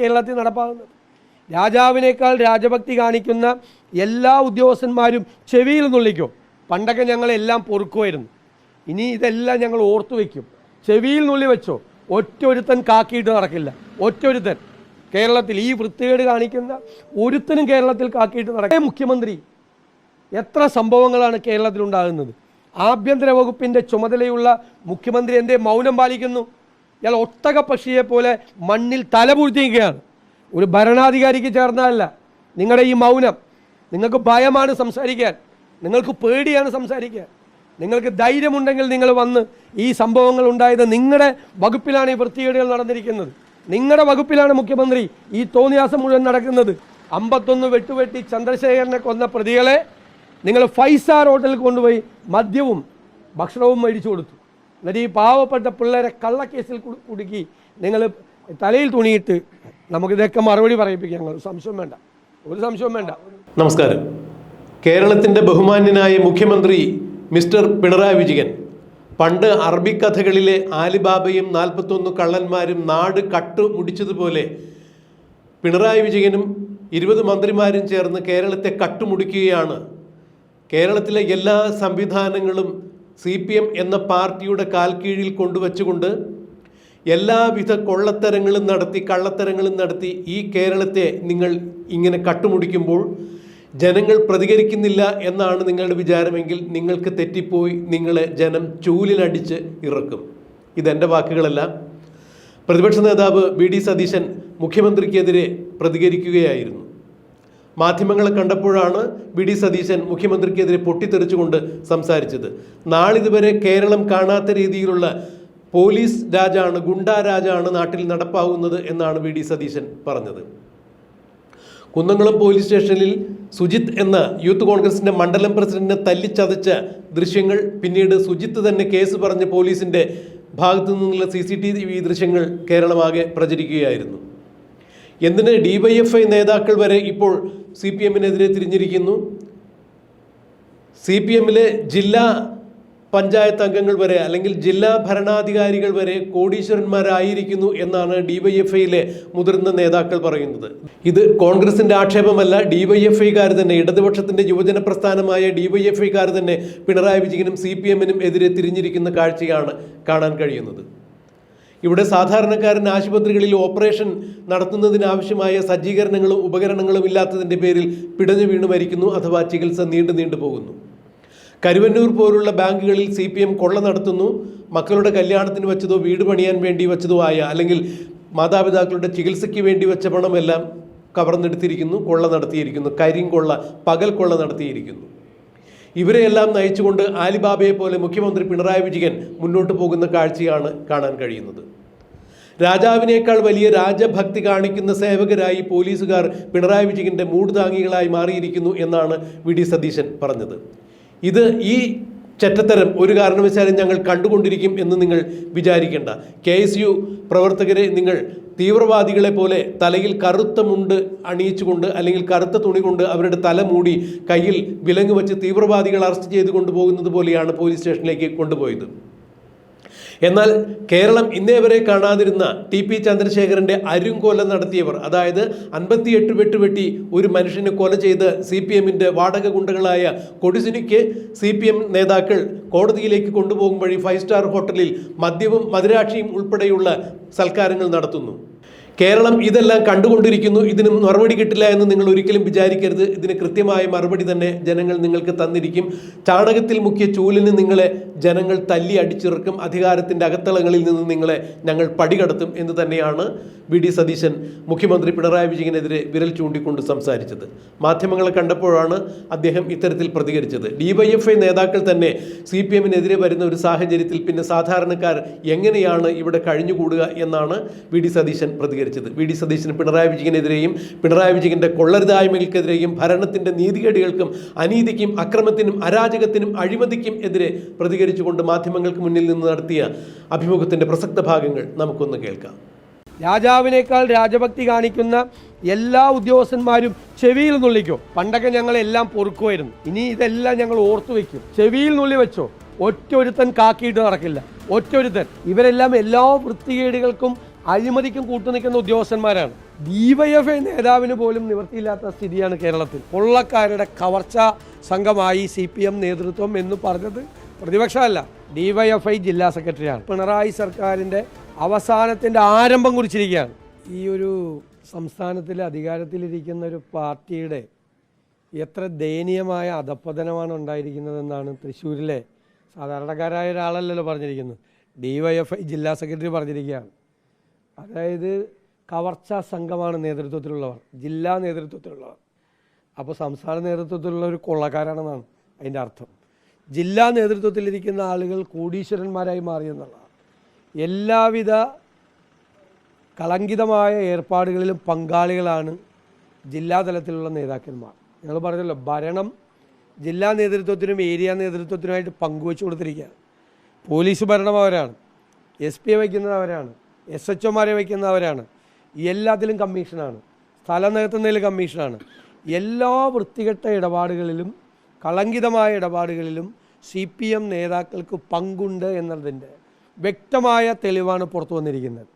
കേരളത്തിൽ നടപ്പാകുന്നത്. രാജാവിനേക്കാൾ രാജഭക്തി കാണിക്കുന്ന എല്ലാ ഉദ്യോഗസ്ഥന്മാരും ചെവിയിൽ നുള്ളിക്കും. പണ്ടൊക്കെ ഞങ്ങളെല്ലാം പൊറുക്കുമായിരുന്നു. ഇനി ഇതെല്ലാം ഞങ്ങൾ ഓർത്തു വയ്ക്കും ചെവിയിൽ നുള്ളി വെച്ചോ. ഒറ്റൊരുത്തൻ കാക്കിയിട്ട് നടക്കില്ല. ഒറ്റൊരുത്തൻ. കേരളത്തിൽ ഈ വൃത്തികേട് കാണിക്കുന്ന ഒരുത്തനും കേരളത്തിൽ കാക്കിയിട്ട് നടക്കേ മുഖ്യമന്ത്രി. എത്ര സംഭവങ്ങളാണ് കേരളത്തിൽ ഉണ്ടാകുന്നത് ആഭ്യന്തര വകുപ്പിന്റെ ചുമതലയുള്ള മുഖ്യമന്ത്രി എന്റെ മൗനം പാലിക്കുന്നു? ഇയാൾ ഒട്ടക പക്ഷിയെ പോലെ മണ്ണിൽ തലപൂഴ്ത്തിയിരിക്കുകയാണ് ഒരു ഭരണാധികാരിക്ക് ചേർന്നതല്ല. നിങ്ങളുടെ ഈ മൗനം. നിങ്ങൾക്ക് ഭയമാണ് സംസാരിക്കാൻ. നിങ്ങൾക്ക് പേടിയാണ് സംസാരിക്കാൻ. നിങ്ങൾക്ക് ധൈര്യമുണ്ടെങ്കിൽ നിങ്ങൾ വന്ന് ഈ സംഭവങ്ങൾ ഉണ്ടായത് നിങ്ങളുടെ വകുപ്പിലാണ് ഈ വൃത്തികേടുകൾ നടന്നിരിക്കുന്നത്. നിങ്ങളുടെ വകുപ്പിലാണ് മുഖ്യമന്ത്രി ഈ തോന്നിയാസം മുഴുവൻ നടക്കുന്നത്. അമ്പത്തൊന്ന് വെട്ടുവെട്ടി ചന്ദ്രശേഖരനെ കൊന്ന പ്രതികളെ നിങ്ങൾ ഫൈവ് സ്റ്റാർ ഹോട്ടലിൽ കൊണ്ടുപോയി മദ്യവും ഭക്ഷണവും മേടിച്ചു കൊടുത്തു. എന്നിട്ട് ഈ പാവപ്പെട്ട പിള്ളേരെ കള്ളക്കേസിൽ കുടുക്കി നിങ്ങൾ തലയിൽ തുണിയിട്ട് നമുക്ക് ഇതൊക്കെ മറുപടി പറയിപ്പിക്കാം. ഞങ്ങൾ സംശയം വേണ്ട. ഒരു സംശയം വേണ്ട. നമസ്കാരം. കേരളത്തിന്റെ ബഹുമാന്യനായ മുഖ്യമന്ത്രി മിസ്റ്റർ പിണറായി വിജയൻ പണ്ട് അറബിക്കഥകളിലെ ആലിബാബയും നാൽപ്പത്തൊന്ന് കള്ളന്മാരും നാട് കട്ട് മുടിച്ചതുപോലെ പിണറായി വിജയനും ഇരുപത് മന്ത്രിമാരും ചേർന്ന് കേരളത്തെ കട്ടുമുടിക്കുകയാണ്. കേരളത്തിലെ എല്ലാ സംവിധാനങ്ങളും സി പി എം എന്ന പാർട്ടിയുടെ കാൽക്കീഴിൽ കീഴിൽ കൊണ്ടുവച്ചുകൊണ്ട് എല്ലാവിധ കൊള്ളത്തരങ്ങളും നടത്തി കള്ളത്തരങ്ങളും നടത്തി ഈ കേരളത്തെ നിങ്ങൾ ഇങ്ങനെ കട്ടുമുടിക്കുമ്പോൾ ജനങ്ങൾ പ്രതികരിക്കുന്നില്ല എന്നാണ് നിങ്ങളുടെ വിചാരമെങ്കിൽ നിങ്ങൾക്ക് തെറ്റിപ്പോയി നിങ്ങളെ ജനം ചൂലിലടിച്ച് ഇറക്കും. ഇതെന്റെ വാക്കുകളല്ല. പ്രതിപക്ഷ നേതാവ് വി ഡി സതീശൻ മുഖ്യമന്ത്രിക്കെതിരെ പ്രതികരിക്കുകയായിരുന്നു. മാധ്യമങ്ങളെ കണ്ടപ്പോഴാണ് വി ഡി സതീശൻ മുഖ്യമന്ത്രിക്കെതിരെ പൊട്ടിത്തെറിച്ചുകൊണ്ട് സംസാരിച്ചത്. നാളിതുവരെ കേരളം കാണാത്ത രീതിയിലുള്ള പോലീസ് രാജാണ് ഗുണ്ടാ രാജാണ് നാട്ടിൽ നടപ്പാവുന്നത് എന്നാണ് വി ഡി സതീശൻ പറഞ്ഞത്. കുന്നംകുളം പോലീസ് സ്റ്റേഷനിൽ സുജിത്ത് എന്ന യൂത്ത് കോൺഗ്രസിന്റെ മണ്ഡലം പ്രസിഡന്റിനെ തല്ലിച്ചതച്ച ദൃശ്യങ്ങൾ പിന്നീട് സുജിത്ത് തന്നെ കേസ് പറഞ്ഞ പോലീസിന്റെ ഭാഗത്തു നിന്നുള്ള സി സി ടി വി ദൃശ്യങ്ങൾ കേരളമാകെ പ്രചരിക്കുകയായിരുന്നു. എന്തിന് ഡി വൈ എഫ് ഐ നേതാക്കൾ വരെ ഇപ്പോൾ സി പി എമ്മിനെതിരെ തിരിഞ്ഞിരിക്കുന്നു? സി പി എമ്മിലെ ജില്ലാ പഞ്ചായത്ത് അംഗങ്ങൾ വരെ അല്ലെങ്കിൽ ജില്ലാ ഭരണാധികാരികൾ വരെ കോടീശ്വരന്മാരായിരിക്കുന്നു എന്നാണ് ഡിവൈഎഫ്ഐയിലെ മുതിർന്ന നേതാക്കൾ പറയുന്നത്. ഇത് കോൺഗ്രസിന്റെ ആക്ഷേപമല്ല ഡിവൈഎഫ്ഐക്കാർ തന്നെ ഇടതുപക്ഷത്തിന്റെ യുവജന പ്രസ്ഥാനമായ ഡിവൈഎഫ്ഐക്കാർ തന്നെ പിണറായി വിജയനും സി പി എമ്മിനും എതിരെ തിരിഞ്ഞിരിക്കുന്ന കാഴ്ചയാണ് കാണാൻ കഴിയുന്നത്. ഇവിടെ സാധാരണക്കാരൻ ആശുപത്രികളിൽ ഓപ്പറേഷൻ നടത്തുന്നതിനാവശ്യമായ സജ്ജീകരണങ്ങളും ഉപകരണങ്ങളും ഇല്ലാത്തതിന്റെ പേരിൽ പിടഞ്ഞു വീണ് മരിക്കുന്നു അഥവാ ചികിത്സ നീണ്ടു നീണ്ടു പോകുന്നു. കരുവന്നൂർ പോലുള്ള ബാങ്കുകളിൽ സി പി എം കൊള്ള നടത്തുന്നു മക്കളുടെ കല്യാണത്തിന് വെച്ചതോ വീട് പണിയാൻ വേണ്ടി വെച്ചതോ ആയ അല്ലെങ്കിൽ മാതാപിതാക്കളുടെ ചികിത്സയ്ക്ക് വേണ്ടി വെച്ച പണമെല്ലാം കവർന്നെടുത്തിരിക്കുന്നു കൊള്ള നടത്തിയിരിക്കുന്നു കരിങ്കൊള്ള പകൽ കൊള്ള നടത്തിയിരിക്കുന്നു. ഇവരെയെല്ലാം നയിച്ചുകൊണ്ട് ആലിബാബയെ പോലെ മുഖ്യമന്ത്രി പിണറായി വിജയൻ മുന്നോട്ട് പോകുന്ന കാഴ്ചയാണ് കാണാൻ കഴിയുന്നത്. രാജാവിനേക്കാൾ വലിയ രാജഭക്തി കാണിക്കുന്ന സേവകരായി പോലീസുകാർ പിണറായി വിജയന്റെ മൂടുതാങ്ങികളായി മാറിയിരിക്കുന്നു എന്നാണ് വി ഡി സതീശൻ പറഞ്ഞത്. ഇത് ഈ ചെറ്റത്തരം ഒരു കാരണവശാലും ഞങ്ങൾ കണ്ടുകൊണ്ടിരിക്കും എന്ന് നിങ്ങൾ വിചാരിക്കേണ്ട. കെ എസ് യു പ്രവർത്തകരെ നിങ്ങൾ തീവ്രവാദികളെ പോലെ തലയിൽ കറുത്ത മുണ്ട് അണിയിച്ചുകൊണ്ട് അല്ലെങ്കിൽ കറുത്ത തുണി കൊണ്ട് അവരുടെ തല മൂടി കയ്യിൽ വിലങ്ങ് വെച്ച് തീവ്രവാദികൾ അറസ്റ്റ് ചെയ്ത് കൊണ്ടുപോകുന്നത് പോലെയാണ് പോലീസ് സ്റ്റേഷനിലേക്ക് കൊണ്ടുപോയത്. എന്നാൽ കേരളം ഇന്നേ വരെ കാണാതിരുന്ന ടി പി ചന്ദ്രശേഖരന്റെ അരുംകൊല നടത്തിയവർ അതായത് അൻപത്തിയെട്ട് വെട്ടുവെട്ടി ഒരു മനുഷ്യനെ കൊല ചെയ്ത് സി പി എമ്മിന്റെ വാടക ഗുണ്ടകളായ കൊടിസുനിക്ക് സി പി എം നേതാക്കൾ കോടതിയിലേക്ക് കൊണ്ടുപോകും വഴി ഫൈവ് സ്റ്റാർ ഹോട്ടലിൽ മദ്യവും മദിരാക്ഷിയും ഉൾപ്പെടെയുള്ള സൽക്കാരങ്ങൾ നടത്തുന്നു. കേരളം ഇതെല്ലാം കണ്ടുകൊണ്ടിരിക്കുന്നു ഇതിന് മറുപടി കിട്ടില്ല എന്ന് നിങ്ങൾ ഒരിക്കലും വിചാരിക്കരുത്. ഇതിന് കൃത്യമായ മറുപടി തന്നെ ജനങ്ങൾ നിങ്ങൾക്ക് തന്നിരിക്കും. ചാണകത്തിൽ മുക്കിയ ചൂലിന് നിങ്ങളെ ജനങ്ങൾ തല്ലി അടിച്ചിറക്കും. അധികാരത്തിന്റെ അകത്തളങ്ങളിൽ നിന്ന് നിങ്ങളെ ഞങ്ങൾ പടികടത്തും എന്ന് തന്നെയാണ് വി. ഡി. സതീശൻ മുഖ്യമന്ത്രി പിണറായി വിജയനെതിരെ വിരൽ ചൂണ്ടിക്കൊണ്ട് സംസാരിച്ചത്. മാധ്യമങ്ങളെ കണ്ടപ്പോഴാണ് അദ്ദേഹം ഇത്തരത്തിൽ പ്രതികരിച്ചത്. ഡിവൈഎഫ്ഐ നേതാക്കൾ തന്നെ സി പി എമ്മിനെതിരെ വരുന്ന ഒരു സാഹചര്യത്തിൽ പിന്നെ സാധാരണക്കാർ എങ്ങനെയാണ് ഇവിടെ കഴിഞ്ഞുകൂടുക എന്നാണ് വി. ഡി. സതീശൻ പ്രതികരിച്ചത്. വി ഡി സതീശന് പിണറായി വിജയനെതിരെയും പിണറായി വിജയന്റെ കൊള്ളരുതായ്മകൾക്കെതിരെയും ഭരണത്തിന്റെ നീതികേടുകൾക്കും അനീതിക്കും അക്രമത്തിനും അരാജകത്തിനും അഴിമതിക്കും എതിരെ പ്രതികരിച്ചുകൊണ്ട് മാധ്യമങ്ങൾക്ക് മുന്നിൽ നിന്ന് നടത്തിയ അഭിമുഖത്തിന്റെ പ്രസക്ത ഭാഗങ്ങൾ നമുക്കൊന്ന് കേൾക്കാം. രാജാവിനേക്കാൾ രാജഭക്തി കാണിക്കുന്ന എല്ലാ ഉദ്യോഗസ്ഥന്മാരും ചെവിയിൽ നുള്ളിക്കോ. പണ്ടൊക്കെ ഞങ്ങൾ എല്ലാം പൊറുക്കുമായിരുന്നു. ഇനി ഇതെല്ലാം ഞങ്ങൾ ഓർത്തു വെക്കും. ചെവിയിൽ നുള്ളി വെച്ചോ? ഒറ്റ ഒരുത്തൻ കാക്കിയിട്ട് നടക്കില്ല. ഒറ്റ ഒരുത്തൻ ഇവരെല്ലാം എല്ലാ വൃത്തികേടുകൾക്കും അഴിമതിക്കും കൂട്ടുനിൽക്കുന്ന ഉദ്യോഗസ്ഥന്മാരാണ്. ഡിവൈഎഫ്ഐ നേതാവിന് പോലും നിവൃത്തിയില്ലാത്ത സ്ഥിതിയാണ് കേരളത്തിൽ. കൊള്ളക്കാരുടെ കവർച്ച സംഘമായി സി പി എം നേതൃത്വം എന്ന് പറഞ്ഞത് പ്രതിപക്ഷമല്ല. ഡിവൈഎഫ്ഐ ജില്ലാ സെക്രട്ടറിയാണ്. പിണറായി സർക്കാരിന്റെ അവസാനത്തിന്റെ ആരംഭം കുറിച്ചിരിക്കുകയാണ്. ഈ ഒരു സംസ്ഥാനത്തിൽ അധികാരത്തിലിരിക്കുന്ന ഒരു പാർട്ടിയുടെ എത്ര ദയനീയമായ അധപ്പതനമാണ് ഉണ്ടായിരിക്കുന്നതെന്നാണ് തൃശ്ശൂരിലെ സാധാരണക്കാരായ ഒരാളല്ലല്ലോ പറഞ്ഞിരിക്കുന്നത്. ഡിവൈഎഫ്ഐ ജില്ലാ സെക്രട്ടറി പറഞ്ഞിരിക്കുകയാണ്. അതായത് കവർച്ചാ സംഘമാണ് നേതൃത്വത്തിലുള്ളവർ ജില്ലാ നേതൃത്വത്തിലുള്ളവർ. അപ്പോൾ സംസ്ഥാന നേതൃത്വത്തിലുള്ള ഒരു കൊള്ളക്കാരാണെന്നാണ് അതിന്റെ അർത്ഥം. ജില്ലാ നേതൃത്വത്തിലിരിക്കുന്ന ആളുകൾ കോടീശ്വരന്മാരായി മാറിയെന്നുള്ളതാണ് എല്ലാവിധ കളങ്കിതമായ ഏർപ്പാടുകളിലും പങ്കാളികളാണ് ജില്ലാ തലത്തിലുള്ള നേതാക്കന്മാർ. ഞങ്ങൾ പറഞ്ഞല്ലോ ഭരണം ജില്ലാ നേതൃത്വത്തിനും ഏരിയ നേതൃത്വത്തിനുമായിട്ട് പങ്കുവെച്ചു കൊടുത്തിരിക്കുകയാണ്. പോലീസ് ഭരണം അവരാണ് എസ് പി വയ്ക്കുന്നത് അവരാണ്. എസ് എച്ച് ഒമാരെ വയ്ക്കുന്നവരാണ്. എല്ലാത്തിലും കമ്മീഷനാണ്. സ്ഥലം നികത്തുന്നതിൽ കമ്മീഷനാണ്. എല്ലാ വൃത്തികെട്ട ഇടപാടുകളിലും കളങ്കിതമായ ഇടപാടുകളിലും സി പി എം നേതാക്കൾക്ക് പങ്കുണ്ട് എന്നതിന്റെ വ്യക്തമായ തെളിവാണ് പുറത്തു വന്നിരിക്കുന്നത്.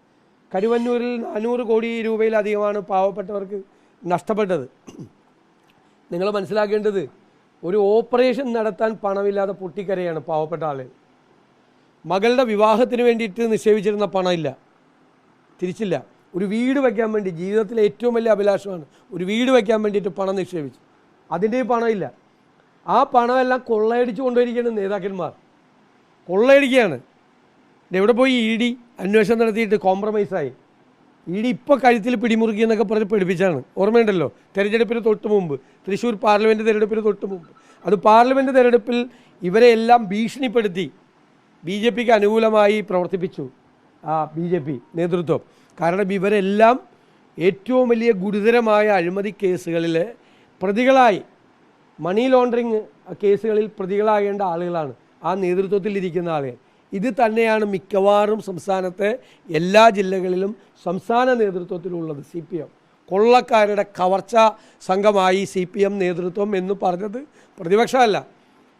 കരുവന്നൂരിൽ നാനൂറ് കോടി രൂപയിലധികമാണ് പാവപ്പെട്ടവർക്ക് നഷ്ടപ്പെട്ടത്. നിങ്ങൾ മനസ്സിലാക്കേണ്ടത് ഒരു ഓപ്പറേഷൻ നടത്താൻ പണമില്ലാതെ പൊട്ടിക്കരയാണ് പാവപ്പെട്ട ആളുകൾ. മകളുടെ വിവാഹത്തിന് വേണ്ടിയിട്ട് നിക്ഷേപിച്ചിരുന്ന പണമില്ല. തിരിച്ചില്ല. ഒരു വീട് വയ്ക്കാൻ വേണ്ടി ജീവിതത്തിലെ ഏറ്റവും വലിയ അഭിലാഷമാണ്. ഒരു വീട് വയ്ക്കാൻ വേണ്ടിയിട്ട് പണം നിക്ഷേപിച്ചു. അതിന്റെ പണമില്ല. ആ പണമെല്ലാം കൊള്ളയടിച്ചു കൊണ്ടുവരികയാണ് നേതാക്കന്മാർ. കൊള്ളയടിക്കുകയാണ്. എവിടെ പോയി ഇ ഡി അന്വേഷണം നടത്തിയിട്ട് കോംപ്രമൈസായി. ഇ ഡി ഇപ്പോൾ കഴുത്തിൽ പിടിമുറുക്കി എന്നൊക്കെ പറഞ്ഞ് പഠിപ്പിച്ചാണ് ഓർമ്മയുണ്ടല്ലോ? തെരഞ്ഞെടുപ്പിന് തൊട്ട് മുമ്പ്. തൃശ്ശൂർ പാർലമെന്റ് തെരഞ്ഞെടുപ്പിന് തൊട്ട് മുമ്പ്. അത് പാർലമെന്റ് തെരഞ്ഞെടുപ്പിൽ ഇവരെ എല്ലാം ഭീഷണിപ്പെടുത്തി ബി ജെ പിക്ക് അനുകൂലമായി പ്രവർത്തിപ്പിച്ചു. ബി ജെ പി നേതൃത്വം. കാരണം ഇവരെല്ലാം ഏറ്റവും വലിയ ഗുരുതരമായ അഴിമതി കേസുകളിൽ പ്രതികളായി മണി ലോണ്ടറിങ് കേസുകളിൽ പ്രതികളാകേണ്ട ആളുകളാണ്. ആ നേതൃത്വത്തിലിരിക്കുന്ന ആളുകൾ ഇത് തന്നെയാണ് മിക്കവാറും സംസ്ഥാനത്തെ എല്ലാ ജില്ലകളിലും സംസ്ഥാന നേതൃത്വത്തിലുള്ളത് സി പി എം. കൊള്ളക്കാരുടെ കവർച്ച സംഘമായി സി പി എം നേതൃത്വം എന്ന് പറഞ്ഞത് പ്രതിപക്ഷമല്ല.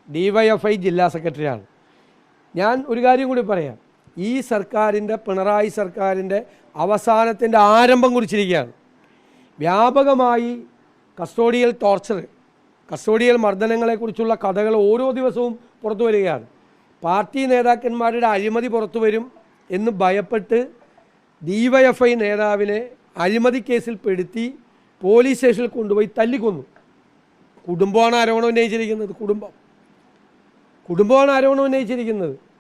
ഡി വൈ എഫ് ഐ ജില്ലാ സെക്രട്ടറിയാണ്. ഞാൻ ഒരു കാര്യം കൂടി പറയാം. ഈ സർക്കാരിന്റെ പിണറായി സർക്കാരിന്റെ അവസാനത്തിന്റെ ആരംഭം കുറിച്ചിരിക്കുകയാണ്. വ്യാപകമായി കസ്റ്റോഡിയൽ ടോർച്ചർ കസ്റ്റോഡിയൽ മർദ്ദനങ്ങളെക്കുറിച്ചുള്ള കഥകൾ ഓരോ ദിവസവും പുറത്തു വരികയാണ്. പാർട്ടി നേതാക്കന്മാരുടെ അഴിമതി പുറത്തു വരും എന്ന് ഭയപ്പെട്ട് ഡിവൈഎഫ്ഐ നേതാവിനെ അഴിമതി കേസിൽ പെടുത്തി പോലീസ് സ്റ്റേഷനിൽ കൊണ്ടുപോയി തല്ലിക്കൊന്നു. കുടുംബമാണ് ആരോപണം ഉന്നയിച്ചിരിക്കുന്നത് കുടുംബം. കുടുംബമാണ് ആരോപണം ഉന്നയിച്ചിരിക്കുന്നത്.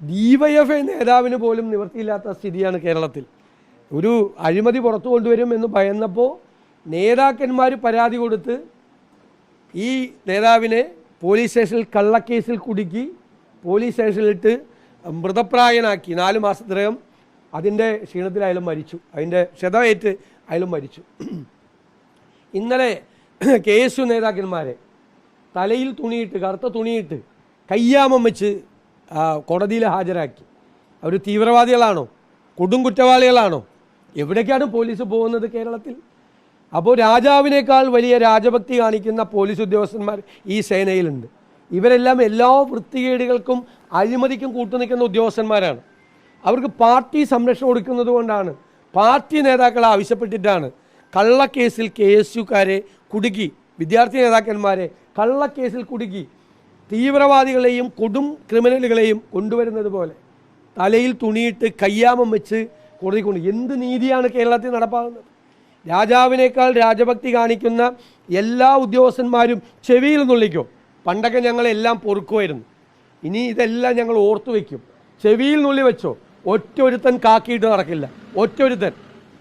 ഡിവൈഎഫ്ഐ നേതാവിന് പോലും നിവൃത്തിയില്ലാത്ത സ്ഥിതിയാണ് കേരളത്തിൽ. ഒരു അഴിമതി പുറത്തു കൊണ്ടുവരും എന്ന് ഭയന്നപ്പോൾ നേതാക്കന്മാർ പരാതി കൊടുത്ത് ഈ നേതാവിനെ പോലീസ് സ്റ്റേഷനിൽ കള്ളക്കേസിൽ കുടുക്കി പോലീസ് സ്റ്റേഷനിലിട്ട് മൃതപ്രായനാക്കി. നാല് മാസത്തിനകം അതിന്റെ ക്ഷീണത്തിൽ അയാളും മരിച്ചു. അതിന്റെ ക്ഷതമേറ്റ് അയാളും മരിച്ചു. ഇന്നലെ കെ എസ് യു നേതാക്കന്മാരെ തലയിൽ തുണിയിട്ട് കറുത്ത തുണിയിട്ട് കയ്യാമം വെച്ച് കോടതിയിൽ ഹാജരാക്കി. അവർ തീവ്രവാദികളാണോ? കൊടും കുറ്റവാളികളാണോ? എവിടേക്കാണ് പോലീസ് പോകുന്നത് കേരളത്തിൽ? അപ്പോൾ രാജാവിനേക്കാൾ വലിയ രാജഭക്തി കാണിക്കുന്ന പോലീസ് ഉദ്യോഗസ്ഥന്മാർ ഈ സേനയിലുണ്ട്. ഇവരെല്ലാം എല്ലാ വൃത്തികേടുകൾക്കും അഴിമതിക്കും കൂട്ടുനിൽക്കുന്ന ഉദ്യോഗസ്ഥന്മാരാണ്. അവർക്ക് പാർട്ടി സംരക്ഷണം കൊടുക്കുന്നത് കൊണ്ടാണ്. പാർട്ടി നേതാക്കളെ ആവശ്യപ്പെട്ടിട്ടാണ് കള്ളക്കേസിൽ കെ എസ് യുക്കാരെ കുടുക്കി. വിദ്യാർത്ഥി നേതാക്കന്മാരെ കള്ളക്കേസിൽ കുടുക്കി. തീവ്രവാദികളെയും കൊടും ക്രിമിനലുകളെയും കൊണ്ടുവരുന്നത് പോലെ തലയിൽ തുണിയിട്ട് കയ്യാമം വെച്ച് കോടതി കൊണ്ട് എന്ത് നീതിയാണ് കേരളത്തിൽ നടപ്പാകുന്നത്? രാജാവിനേക്കാൾ രാജഭക്തി കാണിക്കുന്ന എല്ലാ ഉദ്യോഗസ്ഥന്മാരും ചെവിയിൽ നുള്ളിക്കും. പണ്ടൊക്കെ ഞങ്ങളെല്ലാം പൊറുക്കുമായിരുന്നു. ഇനി ഇതെല്ലാം ഞങ്ങൾ ഓർത്തു വയ്ക്കും ചെവിയിൽ നുള്ളി വെച്ചോ? ഒറ്റൊരുത്തൻ കാക്കിയിട്ട് നടക്കില്ല. ഒറ്റൊരുത്തൻ.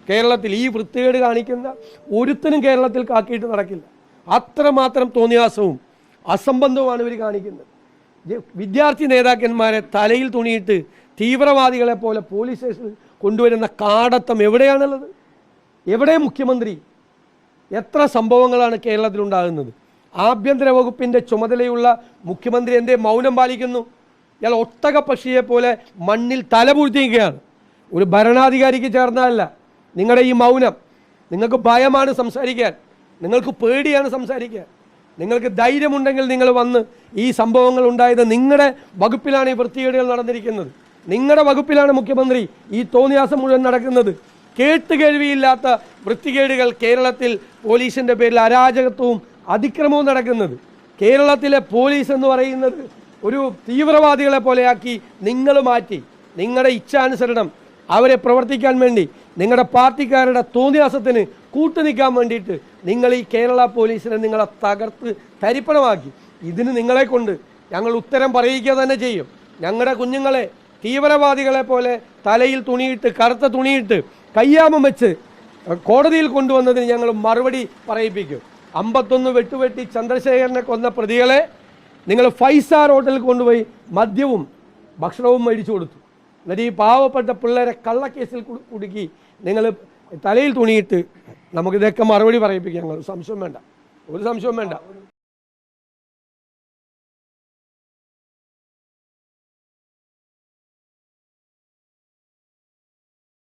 കേരളത്തിൽ ഈ വൃത്തികേട് കാണിക്കുന്ന ഒരുത്തനും കേരളത്തിൽ കാക്കിയിട്ട് നടക്കില്ല. അത്രമാത്രം തോന്നിയാസവും അസംബന്ധവുമാണ് ഇവർ കാണിക്കുന്നത്. വിദ്യാർത്ഥി നേതാക്കന്മാരെ തലയിൽ തുണിയിട്ട് തീവ്രവാദികളെ പോലെ പോലീസ് സ്റ്റേഷനിൽ കൊണ്ടുവരുന്ന കാടത്തം എവിടെയാണുള്ളത്? എവിടെ മുഖ്യമന്ത്രി? എത്ര സംഭവങ്ങളാണ് കേരളത്തിലുണ്ടാകുന്നത്? ആഭ്യന്തര വകുപ്പിന്റെ ചുമതലയുള്ള മുഖ്യമന്ത്രി എന്റെ മൗനം പാലിക്കുന്നു? ഇയാൾ ഒട്ടക പക്ഷിയെ പോലെ മണ്ണിൽ തലപൂഴ്ത്തിയിരിക്കുകയാണ് ഒരു ഭരണാധികാരിക്ക് ചേർന്നതല്ല. നിങ്ങളുടെ ഈ മൗനം. നിങ്ങൾക്ക് ഭയമാണ് സംസാരിക്കാൻ. നിങ്ങൾക്ക് പേടിയാണ് സംസാരിക്കാൻ. നിങ്ങൾക്ക് ധൈര്യമുണ്ടെങ്കിൽ നിങ്ങൾ വന്ന് ഈ സംഭവങ്ങൾ ഉണ്ടായത് നിങ്ങളുടെ വകുപ്പിലാണ് ഈ വൃത്തികേടുകൾ നടന്നിരിക്കുന്നത്. നിങ്ങളുടെ വകുപ്പിലാണ് മുഖ്യമന്ത്രി ഈ തോന്നിയാസം മുഴുവൻ നടക്കുന്നത്. കേട്ടുകേഴ്വിയില്ലാത്ത വൃത്തികേടുകൾ കേരളത്തിൽ പോലീസിന്റെ പേരിൽ അരാജകത്വവും അതിക്രമവും നടക്കുന്നത്. കേരളത്തിലെ പോലീസ് എന്ന് പറയുന്നത് ഒരു തീവ്രവാദികളെ പോലെയാക്കി നിങ്ങൾ മാറ്റി. നിങ്ങളുടെ ഇച്ഛാനുസരണം അവരെ പ്രവർത്തിക്കാൻ വേണ്ടി നിങ്ങളുടെ പാർട്ടിക്കാരുടെ തോന്നിയാസത്തിന് കൂട്ടുനിൽക്കാൻ വേണ്ടിയിട്ട് നിങ്ങൾ ഈ കേരള പോലീസിനെ നിങ്ങളെ തകർത്ത് തരിപ്പണമാക്കി. ഇതിന് നിങ്ങളെ കൊണ്ട് ഞങ്ങൾ ഉത്തരം പറയിക്കുക തന്നെ ചെയ്യും. ഞങ്ങളുടെ കുഞ്ഞുങ്ങളെ തീവ്രവാദികളെ പോലെ തലയിൽ തുണിയിട്ട് കറുത്ത തുണിയിട്ട് കയ്യാമം വെച്ച് കോടതിയിൽ കൊണ്ടുവന്നതിന് ഞങ്ങൾ മറുപടി പറയിപ്പിക്കും. അമ്പത്തൊന്ന് വെട്ടുവെട്ടി ചന്ദ്രശേഖരനെ കൊന്ന പ്രതികളെ നിങ്ങൾ ഫൈവ് സ്റ്റാർ ഹോട്ടലിൽ കൊണ്ടുപോയി മദ്യവും ഭക്ഷണവും മേടിച്ചു കൊടുത്തു. എന്നിട്ട് ഈ പാവപ്പെട്ട പിള്ളേരെ കള്ളക്കേസിൽ കുടുക്കി നിങ്ങൾ തലയിൽ തുണിയിട്ട് നമുക്കിതൊക്കെ മറുപടി പറയിപ്പിക്കാം. സംശയം വേണ്ട. ഒരു സംശയവും വേണ്ട.